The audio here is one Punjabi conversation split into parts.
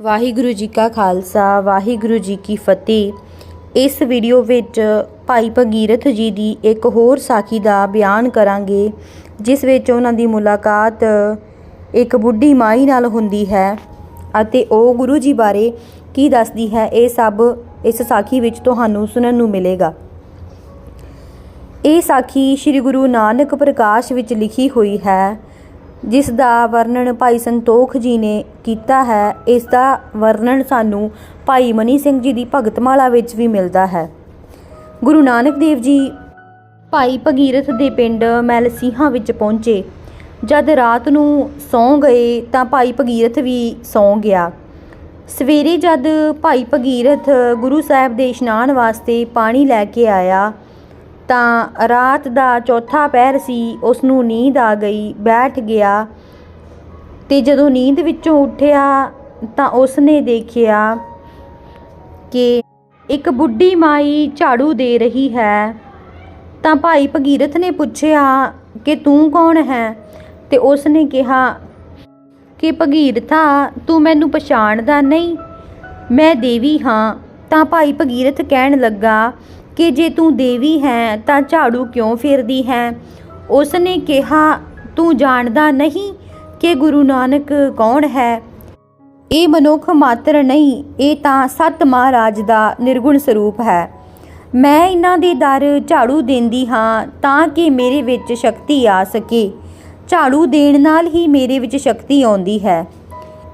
ਵਾਹਿਗੁਰੂ ਜੀ ਕਾ ਖਾਲਸਾ, ਵਾਹਿਗੁਰੂ ਜੀ ਕੀ ਫਤਿਹ। ਇਸ ਵੀਡੀਓ ਵਿੱਚ ਭਾਈ ਭਗੀਰਥ ਜੀ ਦੀ ਇੱਕ ਹੋਰ ਸਾਖੀ ਦਾ ਬਿਆਨ ਕਰਾਂਗੇ, ਜਿਸ ਵਿੱਚ ਉਹਨਾਂ ਦੀ ਮੁਲਾਕਾਤ ਇੱਕ ਬੁੱਢੀ ਮਾਈ ਨਾਲ ਹੁੰਦੀ ਹੈ ਅਤੇ ਉਹ ਗੁਰੂ ਜੀ ਬਾਰੇ ਕੀ ਦੱਸਦੀ ਹੈ, ਇਹ ਸਭ ਇਸ ਸਾਖੀ ਵਿੱਚ ਤੁਹਾਨੂੰ ਸੁਣਨ ਨੂੰ ਮਿਲੇਗਾ। ਇਹ ਸਾਖੀ ਸ੍ਰੀ ਗੁਰੂ ਨਾਨਕ ਪ੍ਰਕਾਸ਼ ਵਿੱਚ ਲਿਖੀ ਹੋਈ ਹੈ ਜਿਸ ਦਾ ਵਰਣਨ ਭਾਈ ਸੰਤੋਖ ਜੀ ਨੇ ਕੀਤਾ ਹੈ, ਇਸ ਦਾ ਵਰਣਨ ਸਾਨੂੰ ਭਾਈ ਮਨੀ ਸਿੰਘ ਜੀ ਦੀ ਭਗਤਮਾਲਾ ਵਿੱਚ ਵੀ ਮਿਲਦਾ ਹੈ। ਗੁਰੂ ਨਾਨਕ ਦੇਵ ਜੀ ਭਾਈ ਭਗੀਰਥ ਦੇ ਪਿੰਡ ਮੈਲਸੀਹਾਂ ਵਿੱਚ ਪਹੁੰਚੇ। ਜਦ ਰਾਤ ਨੂੰ ਸੌਂ ਗਏ ਤਾਂ ਭਾਈ ਭਗੀਰਥ ਵੀ ਸੌਂ ਗਿਆ। ਸਵੇਰੇ ਜਦ ਭਾਈ ਭਗੀਰਥ ਗੁਰੂ ਸਾਹਿਬ ਦੇ ਇਸ਼ਨਾਨ ਵਾਸਤੇ ਪਾਣੀ ਲੈ ਕੇ ਆਇਆ ਤਾਂ ਰਾਤ ਦਾ ਚੌਥਾ ਪਹਿਰ ਸੀ ਉਸ ਨੂੰ ਨੀਂਦ ਆ ਗਈ। ਬੈਠ ਗਿਆ ਤੇ ਜਦੋਂ ਨੀਂਦ ਵਿੱਚੋਂ ਉੱਠਿਆ ਤਾਂ ਉਸ ਨੇ ਦੇਖਿਆ ਕਿ ਇੱਕ ਬੁੱਢੀ ਮਾਈ ਝਾੜੂ ਦੇ ਰਹੀ ਹੈ। ਤਾਂ ਭਾਈ ਭਗੀਰਥ ਨੇ ਪੁੱਛਿਆ ਕਿ ਤੂੰ ਕੌਣ ਹੈ? ਤੇ ਉਸ ਨੇ ਕਿਹਾ ਕਿ ਭਗੀਰਥਾ, ਤੂੰ ਮੈਨੂੰ ਪਛਾਣਦਾ ਨਹੀਂ, ਮੈਂ ਦੇਵੀ ਹਾਂ। ਤਾਂ ਭਾਈ ਭਗੀਰਥ ਕਹਿਣ ਲੱਗਾ ਕਿ ਜੇ ਤੂੰ ਦੇਵੀ ਹੈ ਤਾਂ ਝਾੜੂ ਕਿਉਂ ਫੇਰਦੀ ਹੈ? ਉਸ ਨੇ ਕਿਹਾ, ਤੂੰ ਜਾਣਦਾ ਨਹੀਂ ਕਿ ਗੁਰੂ ਨਾਨਕ ਕੌਣ ਹੈ? ਇਹ ਮਨੁੱਖ ਮਾਤਰ ਨਹੀਂ, ਇਹ ਤਾਂ ਸਤ ਮਹਾਰਾਜ ਦਾ ਨਿਰਗੁਣ ਸਰੂਪ ਹੈ। ਮੈਂ ਇਹਨਾਂ ਦੇ ਦਰ ਝਾੜੂ ਦਿੰਦੀ ਹਾਂ ਤਾਂ ਕਿ ਮੇਰੇ ਵਿੱਚ ਸ਼ਕਤੀ ਆ ਸਕੇ। ਝਾੜੂ ਦੇਣ ਨਾਲ ਹੀ ਮੇਰੇ ਵਿੱਚ ਸ਼ਕਤੀ ਆਉਂਦੀ ਹੈ।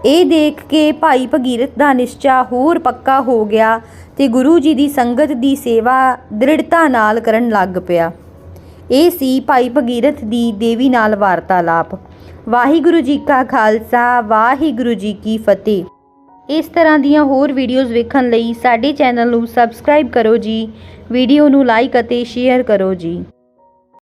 ਇਹ ਦੇਖ ਕੇ ਭਾਈ ਭਗੀਰਥ ਦਾ ਨਿਸ਼ਚਾ ਹੋਰ ਪੱਕਾ ਹੋ ਗਿਆ ਤੇ ਗੁਰੂ ਜੀ ਦੀ ਸੰਗਤ ਦੀ ਸੇਵਾ ਦ੍ਰਿੜਤਾ ਨਾਲ ਕਰਨ ਲੱਗ ਪਿਆ। ਇਹ ਸੀ ਭਾਈ ਭਗੀਰਥ ਦੀ ਦੇਵੀ ਨਾਲ ਵਾਰਤਾਲਾਪ। ਵਾਹਿਗੁਰੂ ਜੀ ਕਾ ਖਾਲਸਾ, ਵਾਹਿਗੁਰੂ ਜੀ ਕੀ ਫਤਿਹ। ਇਸ ਤਰ੍ਹਾਂ ਦੀਆਂ ਹੋਰ ਵੀਡੀਓਜ਼ ਵੇਖਣ ਲਈ ਸਾਡੇ ਚੈਨਲ ਨੂੰ ਸਬਸਕ੍ਰਾਈਬ ਕਰੋ ਜੀ, ਵੀਡੀਓ ਨੂੰ ਲਾਈਕ ਅਤੇ ਸ਼ੇਅਰ ਕਰੋ ਜੀ।